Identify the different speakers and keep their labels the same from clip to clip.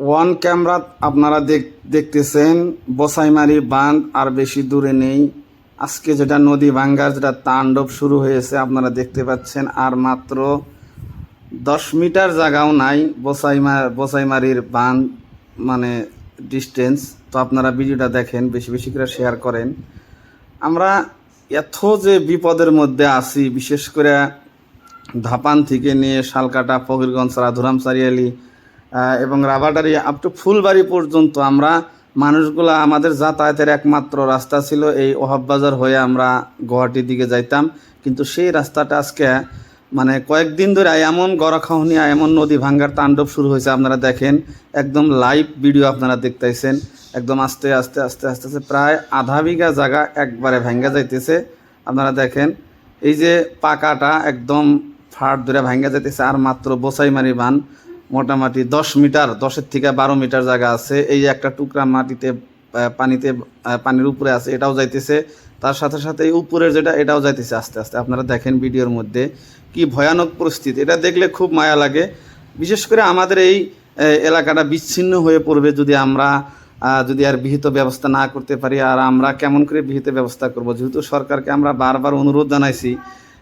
Speaker 1: One camera আপনারা দেখ- দেখতেছেন, বসাইমারি বাঁধ আর বেশি দূরে নেই। আজকে যেটা নদী ভাঙ্গার, যেটা তাণ্ডব শুরু হয়েছে, আপনারা দেখতে পাচ্ছেন, আর মাত্র দশ মিটার জায়গাও নাই বসাইমা বসাইমারির বাঁধ মানে ডিস্টেন্স তো আপনারা ভিডিওটা দেখেন, বেশি বেশি করে শেয়ার করেন। আমরা এত যে বিপদের মধ্যে আছি, বিশেষ করে ধাপান থেকে নিয়ে শালকাটা, ফকিরগঞ্জ, রাধুরাম সারিয়ালি এবং রাবাটারি আপ টু ফুলবাড়ি পর্যন্ত আমরা মানুষগুলা আমাদের যাতায়াতের একমাত্র রাস্তা ছিল এই ওহাববাজার হয়ে আমরা গুয়াহাটির দিকে যাইতাম। কিন্তু সেই রাস্তাটা আজকে মানে কয়েকদিন ধরে এমন গড়াখাহনিয়া এমন নদী ভাঙ্গার তাণ্ডব শুরু হয়েছে, আপনারা দেখেন। একদম লাইভ ভিডিও আপনারা দেখতেছেন একদম আস্তে আস্তে আস্তে আস্তে আস্তে প্রায় আধা বিঘা জায়গা একবারে ভাঙ্গা যাইতেছে। আপনারা দেখেন, এই যে পাকাটা একদম ফাট ধরে ভাঙ্গা যাইতেছে, আর মাত্র বসাইমারি বান মোটামুটি দশ মিটার, দশের থেকে বারো মিটার জায়গা আছে। এই একটা টুকরা মাটিতে পানিতে পানির উপরে আছে, এটাও যাইতেছে। তার সাথে সাথে এই উপরের যেটা, এটাও যাইতেছে আস্তে আস্তে। আপনারা দেখেন ভিডিওর মধ্যে কি ভয়ানক পরিস্থিতি। এটা দেখলে খুব মায়া লাগে। বিশেষ করে আমাদের এই এলাকাটা বিচ্ছিন্ন হয়ে পড়বে যদি আমরা যদি আর বিহিত ব্যবস্থা না করতে পারি। আর আমরা কেমন করে বিহিত ব্যবস্থা করব? যেহেতু সরকারকে আমরা বারবার অনুরোধ জানাইছি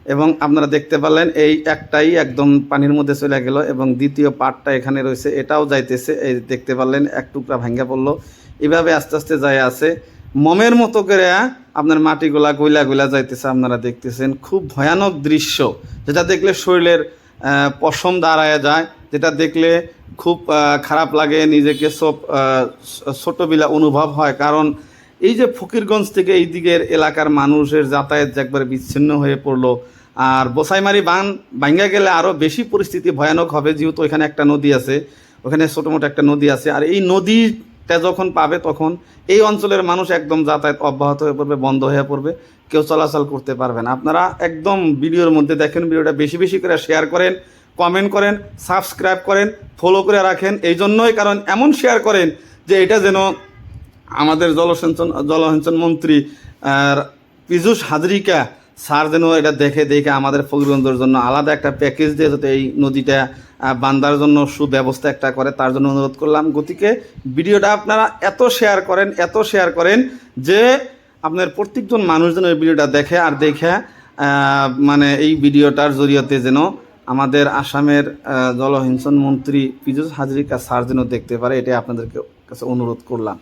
Speaker 1: এবং আপনারা দেখতে পারলেন, এই একটাই একদম পানির মধ্যে চলে গেল এবং দ্বিতীয় পার্টটা এখানে রয়েছে, এটাও যাইতেছে, এই দেখতে পারলেন, এক টুকরা ভাঙ্গা পড়ল। এভাবে আস্তে আস্তে যায় আছে। মমের মতো করে আপনার মাটিগুলা গইলা গইলা যাইতেছে, আপনারা দেখতেছেন। খুব ভয়ানক দৃশ্য, যেটা দেখলে শরীরের পশম দাঁড়ায় যায়, যেটা দেখলে খুব খারাপ লাগে, নিজেকে সব ছোটবিলা অনুভব হয়। কারণ এই যে ফকিরগঞ্জ থেকে এই দিকের এলাকার মানুষের যাতায়াত একবারে বিচ্ছিন্ন হয়ে পড়ল, আর বসাইমারি বান ভাঙ্গা গেলে আরও বেশি পরিস্থিতি ভয়ানক হবে, যেহেতু ওইখানে একটা নদী আছে ওখানে ছোটো মোটো একটা নদী আছে, আর এই নদীটা যখন পাবে তখন এই অঞ্চলের মানুষ একদম যাতায়াত অব্যাহত হয়ে পড়বে, বন্ধ হয়ে পড়বে, কেউ চলাচল করতে পারবে না। আপনারা একদম ভিডিওর মধ্যে দেখেন, ভিডিওটা বেশি বেশি করে শেয়ার করেন কমেন্ট করেন সাবস্ক্রাইব করেন ফলো করে রাখেন, এই জন্যই কারণ এমন শেয়ার করেন যে এটা যেন আমাদের জলসিঞ্চন জলসিঞ্চন মন্ত্রী, আর পীযূষ হাজরিকা স্যার যেন এটা দেখে দেখে আমাদের ফকিরগঞ্জের জন্য আলাদা একটা প্যাকেজ দিয়ে যাতে এই নদীটা বান্দার জন্য সুব্যবস্থা একটা করে, তার জন্য অনুরোধ করলাম। গতিকে ভিডিওটা আপনারা এত শেয়ার করেন, এত শেয়ার করেন যে আপনার প্রত্যেকজন মানুষ যেন এই ভিডিওটা দেখে আর দেখে মানে এই ভিডিওটার জরিয়তে যেন আমাদের আসামের জলসিঞ্চন মন্ত্রী পীযূষ হাজরিকা স্যার যেন দেখতে পারে, এটাই আপনাদেরকে কাছে অনুরোধ করলাম।